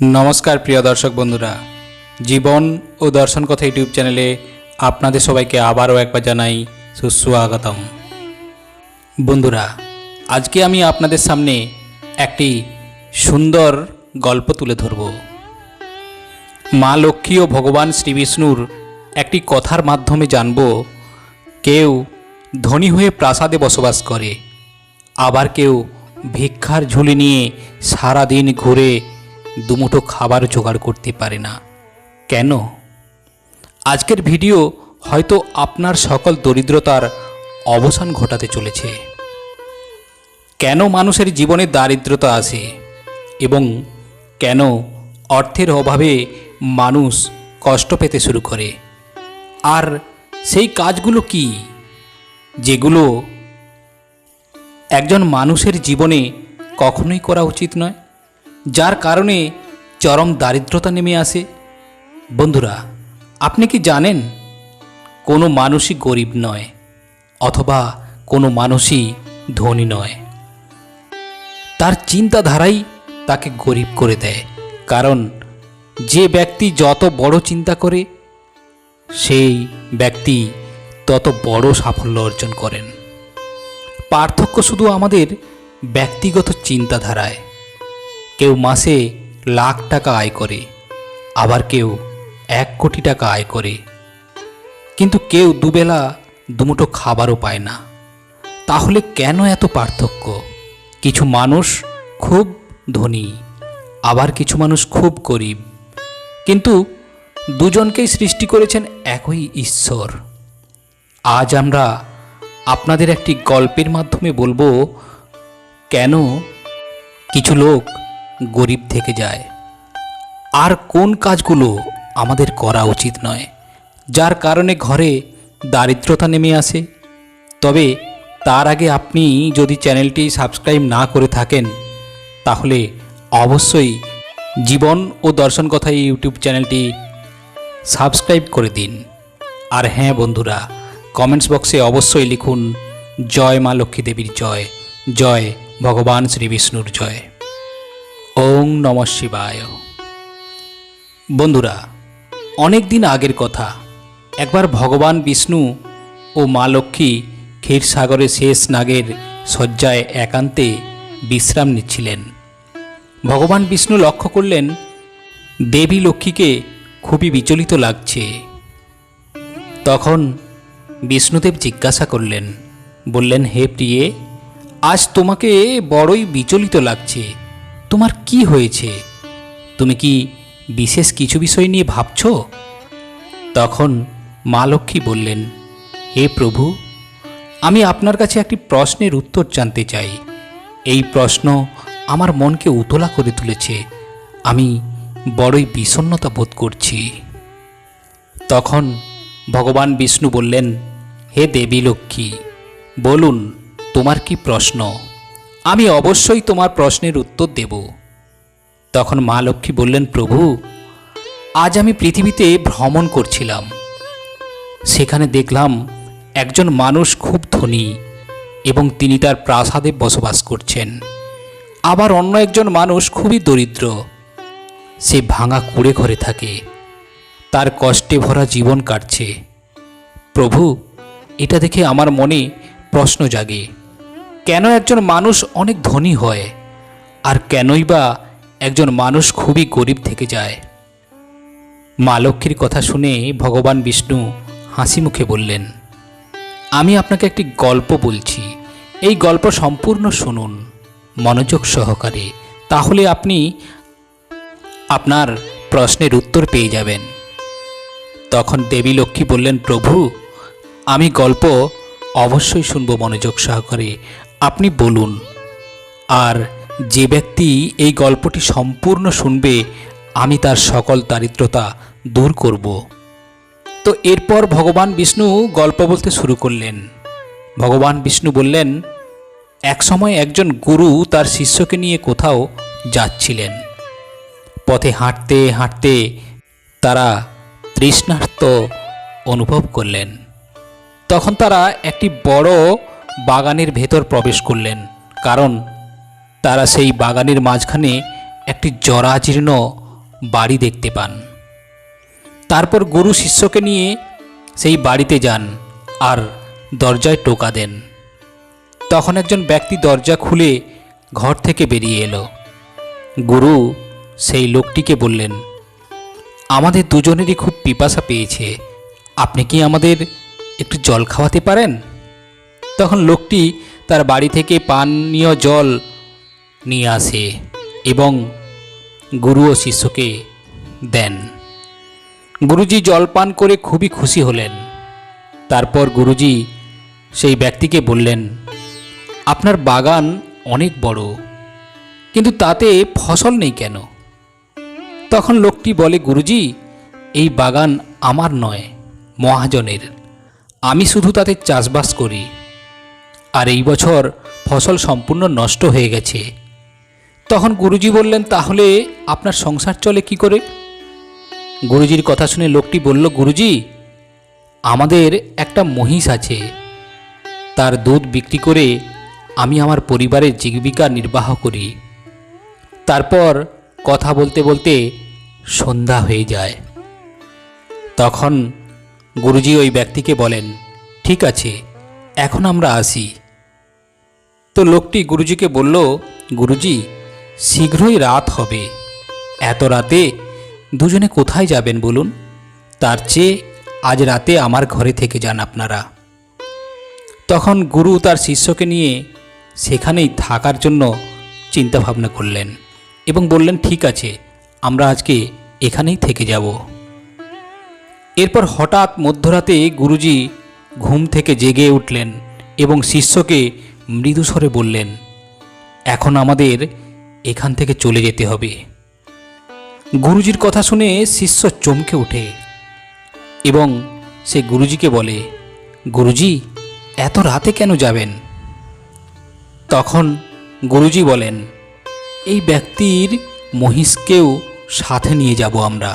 নমস্কার, প্রিয় দর্শক বন্ধুরা। জীবন ও দর্শন কথা ইউটিউব চ্যানেলে আপনাদের সবাইকে আবারও একবার জানাই সুস্বাগতম। বন্ধুরা, আজকে আমি আপনাদের সামনে একটি সুন্দর গল্প তুলে ধরব। মা লক্ষ্মী ও ভগবান শ্রী বিষ্ণুর একটি কথার মাধ্যমে জানব, কেউ ধনী হয়ে প্রাসাদে বসবাস করে, আবার কেউ ভিক্ষার ঝুলি নিয়ে সারা দিন ঘুরে দুমুঠো খাবার জোগাড় করতে পারে না। কেন? আজকের ভিডিও হয়তো আপনার সকল দরিদ্রতার অবসান ঘটাতে চলেছে। কেন মানুষের জীবনে দারিদ্রতা আসে এবং কেন অর্থের অভাবে মানুষ কষ্ট পেতে শুরু করে? আর সেই কাজগুলো কি, যেগুলো একজন মানুষের জীবনে কখনোই করা উচিত নয়? যার কারণে চরম দারিদ্রতা নেমে আসে। বন্ধুরা, আপনি কি জানেন, কোনো মানুষই গরিব নয়, অথবা কোনো মানুষই ধনী নয়। তার চিন্তাধারাই তাকে গরিব করে দেয়। কারণ যে ব্যক্তি যত বড় চিন্তা করে, সেই ব্যক্তি তত বড় সাফল্য অর্জন করেন। পার্থক্য শুধু আমাদের ব্যক্তিগত চিন্তাধারায়। কেউ মাসে লাখ টাকা আয় করে, আবার কেউ এক কোটি টাকা আয় করে। কিন্তু কেউ দুবেলা দুমুঠো খাবারও পায় না। তাহলে কেন এত পার্থক্য? কিছু মানুষ খুব ধনী, আবার কিছু মানুষ খুব গরিব। কিন্তু দুজনকেই সৃষ্টি করেছেন একই ঈশ্বর। আজ আমরা আপনাদের একটি গল্পের মাধ্যমে বলব, কেন কিছু লোক গরিব থেকে যায়। আর কোন কাজগুলো আমাদের করা উচিত নয়, যার কারণে ঘরে দারিদ্রতা নেমে আসে। তবে তার আগে আপনি যদি চ্যানেলটি সাবস্ক্রাইব না করে থাকেন, তাহলে অবশ্যই জীবন ও দর্শন কথা ইউটিউব চ্যানেলটি সাবস্ক্রাইব করে দিন। আর হ্যাঁ বন্ধুরা, কমেন্টস বক্সে অবশ্যই লিখুন, জয় মা লক্ষ্মী দেবীর জয় জয় ভগবান শ্রী বিষ্ণুর জয়। ওং নম শিবায়। বন্ধুরা অনেক দিন আগের কথা, একবার ভগবান বিষ্ণু ও মা লক্ষ্মী ক্ষীরসাগরে শেষ নাগের শয্যায় একান্তে বিশ্রাম নিচ্ছিলেন। ভগবান বিষ্ণু লক্ষ্য করলেন, দেবী লক্ষ্মীকে খুবই বিচলিত লাগছে। তখন বিষ্ণুদেব জিজ্ঞাসা করলেন, বললেন, হে প্রিয়ে, আজ তোমাকে বড়ই বিচলিত লাগছে। তোমার কি হয়েছে? তুমি কি বিশেষ কিছু বিষয় নিয়ে ভাবছ? তখন মা লক্ষ্মী বললেন, হে প্রভু, আমি আপনার কাছে একটি প্রশ্নের উত্তর জানতে চাই। এই প্রশ্ন আমার মনকে উতলা করে তুলেছে। আমি বড়ই বিষণ্ণতা বোধ করছি। তখন ভগবান বিষ্ণু বললেন, হে দেবী লক্ষ্মী, বলুন, তোমার কি প্রশ্ন? আমি অবশ্যই তোমার প্রশ্নের উত্তর দেব। তখন মা লক্ষ্মী বললেন, প্রভু, আজ আমি পৃথিবীতে ভ্রমণ করছিলাম। সেখানে দেখলাম একজন মানুষ খুব ধনী এবং তিনি তার প্রাসাদে বসবাস করছেন। আবার অন্য একজন মানুষ খুবই দরিদ্র। সে ভাঙা কুড়ে ঘরে থাকে। তার কষ্টে ভরা জীবন কাটছে। প্রভু, এটা দেখে আমার মনে প্রশ্ন জাগে। কেন একজন মানুষ অনেক ধনী হয়? আর কেনই বা একজন মানুষ খুবই গরিব থেকে যায়? মা লক্ষ্মীর কথা শুনে ভগবান বিষ্ণু হাসি মুখে বললেন, আমি আপনাকে একটি গল্প বলছি। এই গল্প সম্পূর্ণ শুনুন, মনোযোগ সহকারে, তাহলে আপনি আপনার প্রশ্নের উত্তর পেয়ে যাবেন। তখন দেবী লক্ষ্মী বললেন, প্রভু, আমি গল্প অবশ্যই শুনব মনোযোগ সহকারে আপনি বলুন। আর যে ব্যক্তি এই গল্পটি সম্পূর্ণ শুনবে, আমি তার সকল দারিদ্রতা দূর করব। তো এরপর ভগবান বিষ্ণু গল্প বলতে শুরু করলেন। ভগবান বিষ্ণু বললেন, একসময় একজন গুরু তার শিষ্যকে নিয়ে কোথাও যাচ্ছিলেন। পথে হাঁটতে হাঁটতে তারা তৃষ্ণার্ত অনুভব করলেন। তখন তারা একটি বড় বাগানের ভেতর প্রবেশ করলেন, কারণ তারা সেই বাগানের মাঝখানে একটি জরাজীর্ণ বাড়ি দেখতে পান। তারপর গুরু শিষ্যকে নিয়ে সেই বাড়িতে যান আর দরজায় টোকা দেন। তখন একজন ব্যক্তি দরজা খুলে ঘর থেকে বেরিয়ে এলো। গুরু সেই লোকটিকে বললেন, আমাদের দুজনেরই খুব পিপাসা পেয়েছে। আপনি কি আমাদের একটু জল খাওয়াতে পারেন? তখন লোকটি তার বাড়ি থেকে পানীয় জল নিয়ে আসে এবং গুরু ও শিষ্যকে দেন। গুরুজি জল পান করে খুবই খুশি হলেন। তারপর গুরুজি সেই ব্যক্তিকে বললেন, আপনার বাগান অনেক বড়, কিন্তু তাতে ফসল নেই কেন? তখন লোকটি বলে, গুরুজি, এই বাগান আমার নয়, মহাজনের। আমি শুধু তাতে চাষবাস করি। আর এই বছর ফসল সম্পূর্ণ নষ্ট হয়ে গেছে। তখন গুরুজি বললেন, তাহলে আপনার সংসার চলে কি করে? গুরুজির কথা শুনে লোকটি বলল, গুরুজি, আমাদের একটা মহিষ আছে। তার দুধ বিক্রি করে আমি আমার পরিবারের জীবিকা নির্বাহ করি। তারপর কথা বলতে বলতে সন্ধ্যা হয়ে যায়। তখন গুরুজি ওই ব্যক্তিকে বলেন, ঠিক আছে এখন আমরা আসি। তো লোকটি গুরুজিকে বলল, গুরুজি, শীঘ্রই রাত হবে। এত রাতে দুজনে কোথায় যাবেন বলুন? তার চেয়ে আজ রাতে আমার ঘরে থেকে যান আপনারা। তখন গুরু তার শিষ্যকে নিয়ে সেখানেই থাকার জন্য চিন্তা ভাবনা করলেন এবং বললেন, ঠিক আছে, আমরা আজকে এখানেই থেকে যাব। এরপর হঠাৎ মধ্যরাতে গুরুজি ঘুম থেকে জেগে উঠলেন এবং শিষ্যকে মৃদুস্বরে বললেন, এখন আমাদের এখান থেকে চলে যেতে হবে। গুরুজির কথা শুনে শিষ্য চমকে ওঠে এবং সে গুরুজিকে বলে, গুরুজি, এত রাতে কেন যাবেন? তখন গুরুজি বলেন, এই ব্যক্তির মহিষকেও সাথে নিয়ে যাব আমরা।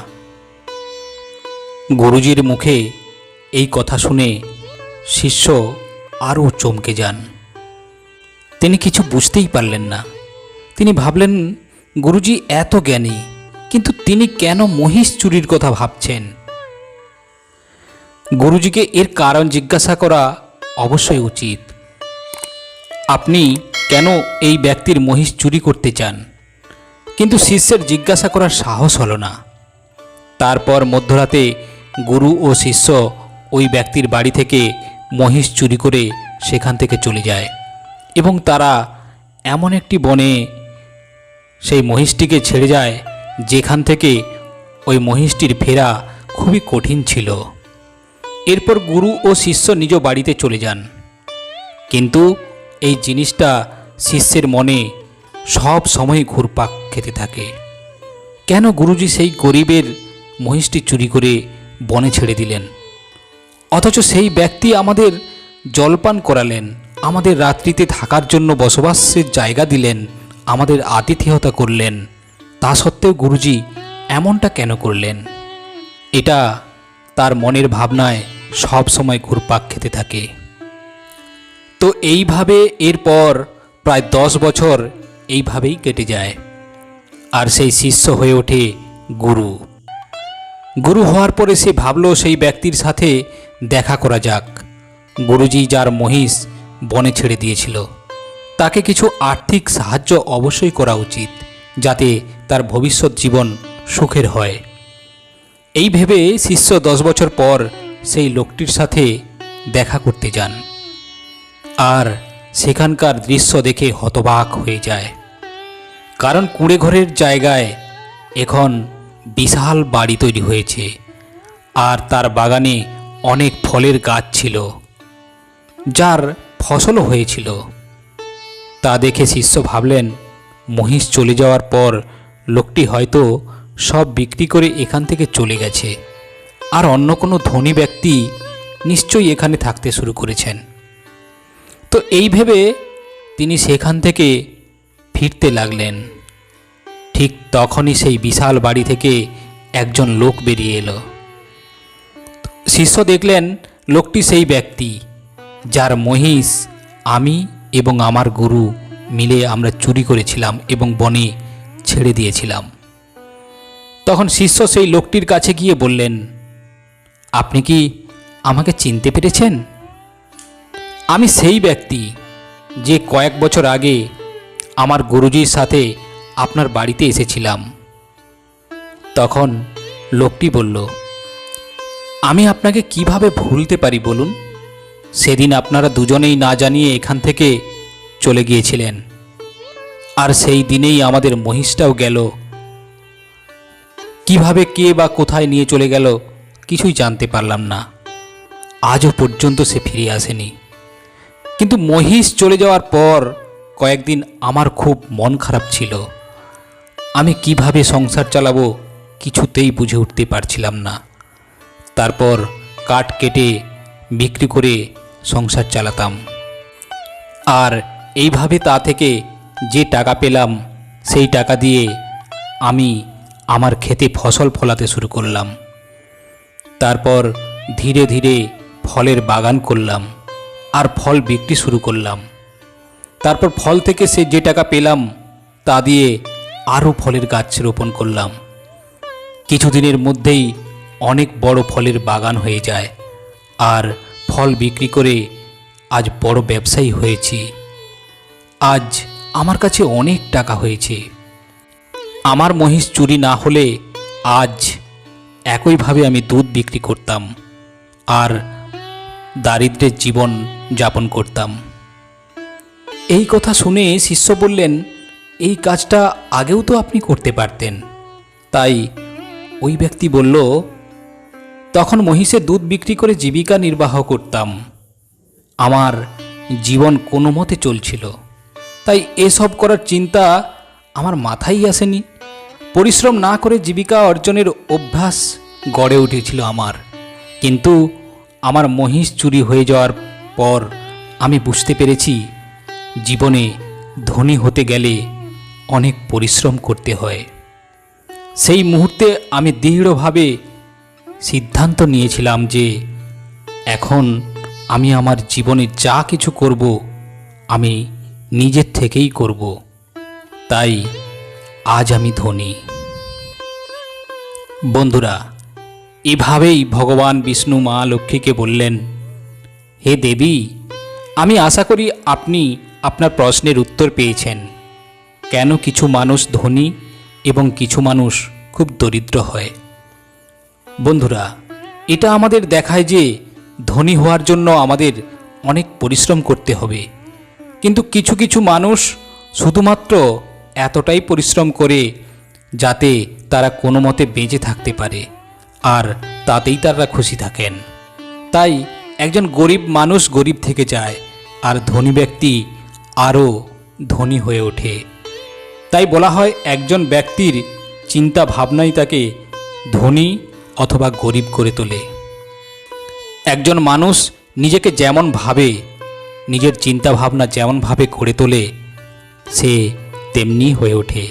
গুরুজির মুখে এই কথা শুনে শিষ্য আরও চমকে যান। তিনি কিছু বুঝতেই পারলেন না। তিনি ভাবলেন, গুরুজি এত জ্ঞানী, কিন্তু তিনি কেন মহিষ চুরির কথা ভাবছেন? গুরুজিকে এর কারণ জিজ্ঞাসা করা অবশ্যই উচিত। আপনি কেন এই ব্যক্তির মহিষ চুরি করতে চান? কিন্তু শিষ্যের জিজ্ঞাসা করার সাহস হলো না। তারপর মধ্যরাতে গুরু ও শিষ্য ওই ব্যক্তির বাড়ি থেকে মহিষ চুরি করে সেখান থেকে চলে যায় এবং তারা এমন একটি বনে সেই মহিষটিকে ছেড়ে যায়, যেখান থেকে ওই মহিষটির ফেরা খুবই কঠিন ছিল। এরপর গুরু ও শিষ্য নিজ বাড়িতে চলে যান। কিন্তু এই জিনিসটা শিষ্যের মনে সব সময় ঘুরপাক খেতে থাকে। কেন গুরুজি সেই গরিবের মহিষটি চুরি করে বনে ছেড়ে দিলেন? অথচ সেই ব্যক্তি আমাদের জলপান করালেন, আমাদের রাত্রিতে থাকার জন্য বসবাসের জায়গা দিলেন, আমাদের আতিথেয়তা করলেন। তা সত্ত্বেও গুরুজি এমনটা কেন করলেন? এটা তার মনের ভাবনায় সব সময় ঘুরপাক খেতে থাকে। তো এইভাবে এরপর প্রায় দশ বছর এইভাবেই কেটে যায়। আর সেই শিষ্য হয়ে ওঠে গুরু। গুরু হওয়ার পরে সে ভাবলো সেই ব্যক্তির সাথে দেখা করা যাক। গুরুজি যার মহিষ বনে ছেড়ে দিয়েছিল, তাকে কিছু আর্থিক সাহায্য অবশ্যই করা উচিত, যাতে তার ভবিষ্যৎ জীবন সুখের হয়। এই ভেবে শিষ্য দশ বছর পর সেই লোকটির সাথে দেখা করতে যান। আর সেখানকার দৃশ্য দেখে হতবাক হয়ে যায়। কারণ কুঁড়ে ঘরের জায়গায় এখন বিশাল বাড়ি তৈরি হয়েছে, আর তার বাগানে অনেক ফলের গাছ ছিল, যার ফসলও হয়েছিল। তা দেখে শিষ্য ভাবলেন, মহিষ চলে যাওয়ার পর লোকটি হয়তো সব বিক্রি করে এখান থেকে চলে গেছে, আর অন্য কোনো ধনী ব্যক্তি নিশ্চয়ই এখানে থাকতে শুরু করেছেন। তো এই ভেবে তিনি সেখান থেকে ফিরতে লাগলেন। ঠিক তখনই সেই বিশাল বাড়ি থেকে একজন লোক বেরিয়ে এলো। শিষ্য দেখলেন, লোকটি সেই ব্যক্তি, যার মহিষ আমি এবং আমার গুরু মিলে আমরা চুরি করেছিলাম এবং বনে ছেড়ে দিয়েছিলাম। তখন শিষ্য সেই লোকটির কাছে গিয়ে বললেন, আপনি কি আমাকে চিনতে পেরেছেন? আমি সেই ব্যক্তি যে কয়েক বছর আগে আমার গুরুজির সাথে আপনার বাড়িতে এসেছিলাম। তখন লোকটি বলল আমি আপনাকে কীভাবে ভুলতে পারি বলুন? সেদিন আপনারা দুজনেই না জানিয়ে এখান থেকে চলে গিয়েছিলেন। আর সেই দিনেই আমাদের মহিষটাও গেল। কীভাবে কে বা কোথায় নিয়ে চলে গেল কিছুই জানতে পারলাম না। আজও পর্যন্ত সে ফিরে আসেনি। কিন্তু মহিষ চলে যাওয়ার পর কয়েকদিন আমার খুব মন খারাপ ছিল। আমি কীভাবে সংসার চালাবো কিছুতেই বুঝে উঠতে পারছিলাম না। তারপর কাঠ কেটে বিক্রি করে সংসার চালাতাম। আর এইভাবে তা থেকে যে টাকা পেলাম, সেই টাকা দিয়ে আমি আমার খেতে ফসল ফলাতে শুরু করলাম। তারপর ধীরে ধীরে ফলের বাগান করলাম আর ফল বিক্রি শুরু করলাম। তারপর ফল থেকে সে যে টাকা পেলাম, তা দিয়ে আরও ফলের গাছ রোপণ করলাম। কিছুদিনের মধ্যেই অনেক বড় ফলের বাগান হয়ে যায়। আর ফল বিক্রি করে আজ বড় ব্যবসায়ী হয়েছি। আজ আমার কাছে অনেক টাকা হয়েছে। আমার মহিষ চুরি না হলে আজ একইভাবে আমি দুধ বিক্রি করতাম আর দারিদ্রের জীবন যাপন করতাম। এই কথা শুনে শিষ্য বললেন, এই কাজটা আগেও তো আপনি করতে পারতেন। তাই ওই ব্যক্তি বলল তখন মহিষে দুধ বিক্রি করে জীবিকা নির্বাহ করতাম। আমার জীবন কোনো মতে চলছিল। তাই এসব করার চিন্তা আমার মাথায় আসেনি। পরিশ্রম না করে জীবিকা অর্জনের অভ্যাস গড়ে উঠেছিল আমার। কিন্তু আমার মহিষ চুরি হয়ে যাওয়ার পর আমি বুঝতে পেরেছি, জীবনে ধনী হতে গেলে অনেক পরিশ্রম করতে হয়। সেই মুহূর্তে আমি দৃঢ়ভাবে সিদ্ধান্ত নিয়েছিলাম যে এখন আমি আমার জীবনে যা কিছু করব, আমি নিজের থেকেই করব। তাই আজ আমি ধনী। বন্ধুরা, এভাবেই ভগবান বিষ্ণু মা লক্ষ্মীকে বললেন, হে দেবী, আমি আশা করি আপনি আপনার প্রশ্নের উত্তর পেয়েছেন। কেন কিছু মানুষ ধনী এবং কিছু মানুষ খুব দরিদ্র হয়? বন্ধুরা, এটা আমাদের দেখায় যে ধনী হওয়ার জন্য আমাদের অনেক পরিশ্রম করতে হবে। কিন্তু কিছু কিছু মানুষ শুধুমাত্র এতটাই পরিশ্রম করে যাতে তারা কোনো মতে বেঁচে থাকতে পারে আর তাতেই তারা খুশি থাকেন। তাই একজন গরিব মানুষ গরিব থেকে যায় আর ধনী ব্যক্তি আরও ধনী হয়ে ওঠে। তাই বলা হয় একজন ব্যক্তির চিন্তা ভাবনাই তাকে ধনী অথবা গরিব করে তোলে। একজন মানুষ নিজেকে যেমন ভাবে, নিজের চিন্তা ভাবনা যেমনভাবে গড়ে তোলে, সে তেমনি হয়ে ওঠে।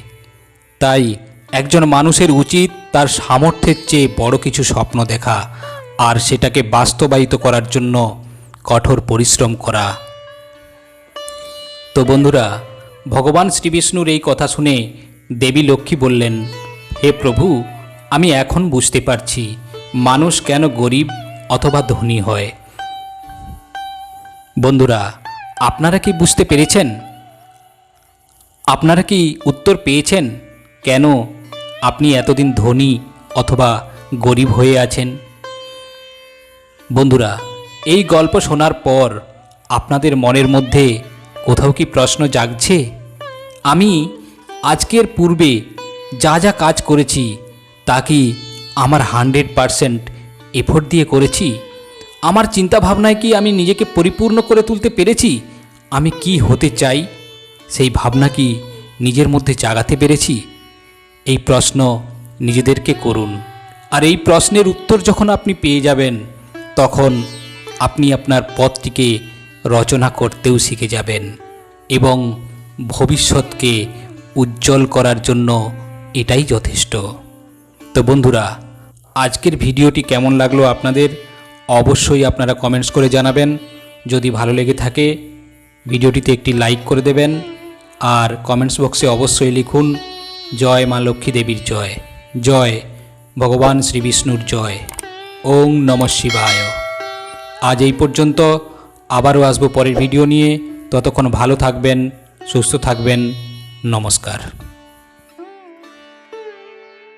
তাই একজন মানুষের উচিত তার সামর্থ্যের চেয়ে বড় কিছু স্বপ্ন দেখা আর সেটাকে বাস্তবায়িত করার জন্য কঠোর পরিশ্রম করা। তো বন্ধুরা, ভগবান শ্রীবিষ্ণুর এই কথা শুনে দেবী লক্ষ্মী বললেন, হে প্রভু আমি এখন বুঝতে পারছি মানুষ কেন গরিব অথবা ধনী হয়। বন্ধুরা, আপনারা কি বুঝতে পেরেছেন? আপনারা কি উত্তর পেয়েছেন কেন আপনি এতদিন ধনী অথবা গরিব হয়ে আছেন? বন্ধুরা, এই গল্প শোনার পর আপনাদের মনের মধ্যে কোথাও কি প্রশ্ন জাগছে? আমি আজকের পূর্বে যা যা কাজ করেছি তা কি আমার হান্ড্রেড পারসেন্ট এফোর্ট দিয়ে করেছি? আমার চিন্তাভাবনায় কি আমি নিজেকে পরিপূর্ণ করে তুলতে পেরেছি? আমি কি হতে চাই? সেই ভাবনা কি নিজের মধ্যে জাগাতে পেরেছি? এই প্রশ্ন নিজেদেরকে করুন। আর এই প্রশ্নের উত্তর যখন আপনি পেয়ে যাবেন, তখন আপনি আপনার পথটিকে রচনা করতেও শিখে যাবেন এবং ভবিষ্যৎকে উজ্জ্বল করার জন্য এটাই যথেষ্ট। তো বন্ধুরা, আজকের ভিডিওটি কেমন লাগল আপনাদের? অবশ্যই আপনারা কমেন্টস করে জানাবেন। যদি ভালো লেগে থাকে, ভিডিওটিতে একটি লাইক করে দেবেন। আর কমেন্টস বক্সে অবশ্যই লিখুন, জয় মা লক্ষ্মী দেবীর জয়। জয় ভগবান শ্রী বিষ্ণুর জয়। ওং নম শিবায়। আজ এই পর্যন্ত, আবারও আসব পরের ভিডিও নিয়ে। ততক্ষণ ভালো থাকবেন, সুস্থ থাকবেন। নমস্কার।